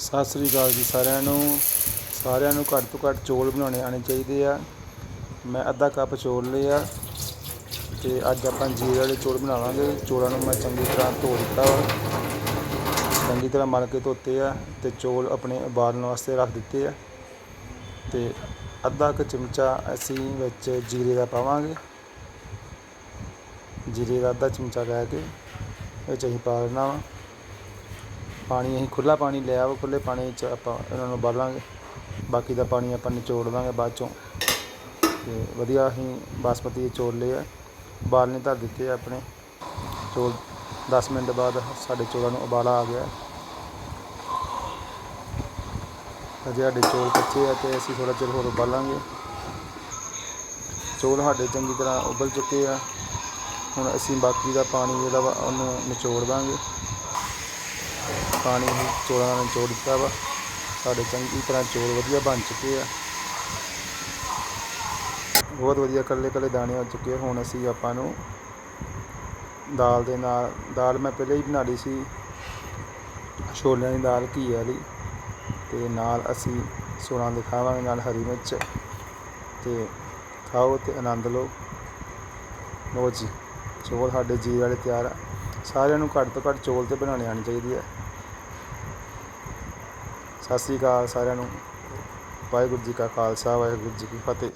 ਸਤਿ ਸ੍ਰੀ ਅਕਾਲ ਜੀ ਸਾਰਿਆਂ ਨੂੰ। ਸਾਰਿਆਂ ਨੂੰ ਘੱਟ ਤੋਂ ਘੱਟ ਚੌਲ ਬਣਾਉਣੇ ਆਉਣੇ ਚਾਹੀਦੇ ਆ। ਮੈਂ ਅੱਧਾ ਕੱਪ ਚੌਲ ਲਏ ਆ ਤੇ ਅੱਜ ਆਪਾਂ ਜੀਰੇ ਵਾਲੇ ਚੌਲ ਬਣਾਵਾਂਗੇ ਚੌਲਾਂ ਨੂੰ ਮੈਂ ਚੰਗੀ ਤਰ੍ਹਾਂ ਧੋ ਦਿੱਤਾ ਵਾ। ਚੰਗੀ ਤਰ੍ਹਾਂ ਮਲ ਕੇ ਧੋਤੇ ਆ ਤੇ ਚੌਲ ਆਪਣੇ ਉਬਾਲਣ ਵਾਸਤੇ ਰੱਖ ਦਿੱਤੇ ਆ। ਤੇ ਅੱਧਾ ਕੁ ਚਮਚਾ ਅਸੀਂ ਵਿੱਚ ਜੀਰੇ ਦਾ ਪਾਵਾਂਗੇ। ਜੀਰੇ ਦਾ ਅੱਧਾ ਚਮਚਾ ਲੈ ਕੇ ਵਿੱਚ ਅਸੀਂ ਪਾ ਦੇਣਾ ਵਾ। ਪਾਣੀ, ਅਸੀਂ ਖੁੱਲਾ ਪਾਣੀ ਲਿਆ ਵਾ ਖੁੱਲੇ ਪਾਣੀ 'ਚ ਆਪਾਂ ਇਹਨਾਂ ਨੂੰ ਉਬਾਲਾਂਗੇ ਬਾਕੀ ਦਾ ਪਾਣੀ ਆਪਾਂ ਨਿਚੋੜ ਦਾਂਗੇ ਬਾਅਦ ਚੋਂ। ਤੇ ਵਧੀਆ ਅਸੀਂ ਬਾਸਮਤੀ ਦੇ ਚੌਲ ਲਏ ਆ। ਉਬਾਲਣੇ ਧਰ ਦਿੱਤੇ ਆ ਆਪਣੇ। ਚੌਲ 10 ਮਿੰਟ ਬਾਅਦ ਸਾਡੇ ਚੌਲਾਂ ਨੂੰ ਉਬਾਲਾ ਆ ਗਿਆ। ਅਜੇ ਸਾਡੇ ਚੌਲ ਕੱਚੇ ਆ ਤੇ ਅਸੀਂ ਥੋੜਾ ਚਿਰ ਹੋਰ ਉਬਾਲਾਂਗੇ। ਚੌਲ ਸਾਡੇ ਚੰਗੀ ਤਰ੍ਹਾਂ ਉਬਲ ਚੁੱਕੇ ਆ। ਹੁਣ ਅਸੀਂ ਬਾਕੀ ਦਾ ਪਾਣੀ ਜਿਹੜਾ ਵਾ ਉਹਨੂੰ ਨਿਚੋੜ ਦਾਂਗੇ। ਪਾਣੀ ਅਸੀਂ ਚੌਲਾਂ ਨਾਲ ਨਿਚੋੜ ਦਿੱਤਾ ਵਾ। ਸਾਡੇ ਚੰਗੀ ਤਰ੍ਹਾਂ ਚੌਲ ਵਧੀਆ ਬਣ ਚੁੱਕੇ ਆ। ਬਹੁਤ ਵਧੀਆ ਕੱਲੇ ਕੱਲੇ ਦਾਣੇ ਹੋ ਚੁੱਕੇ ਹੁਣ ਅਸੀਂ ਆਪਾਂ ਨੂੰ ਦਾਲ ਦੇ ਨਾਲ, ਦਾਲ ਮੈਂ ਪਹਿਲੇ ਹੀ ਬਣਾ ਲਈ ਸੀ। ਛੋਲਿਆਂ ਦੀ ਦਾਲ, ਘੀ ਵਾਲੀ। ਤੇ ਨਾਲ ਅਸੀਂ ਸੋਣਾ ਦੇ ਖਾਵਾਂਗੇ ਨਾਲ ਹਰੀ ਮਿਰਚ। ਤੇ ਖਾਓ ਤੇ ਆਨੰਦ ਲਓ। ਲਓ ਜੀ, ਚੌਲ ਸਾਡੇ ਜੀ ਵਾਲੇ ਤਿਆਰ ਆ। ਸਾਰਿਆਂ ਨੂੰ ਘੱਟ ਤੋਂ ਘੱਟ ਚੌਲ ਤੇ ਬਣਾਉਣੇ ਆਉਣੇ ਚਾਹੀਦੇ ਆ। ਸਤਿ ਸ੍ਰੀ ਅਕਾਲ ਸਾਰਿਆਂ ਨੂੰ। ਵਾਹਿਗੁਰੂ ਜੀ ਕਾ ਖਾਲਸਾ ਵਾਹਿਗੁਰੂ ਜੀ ਕੀ ਫਤਿਹ।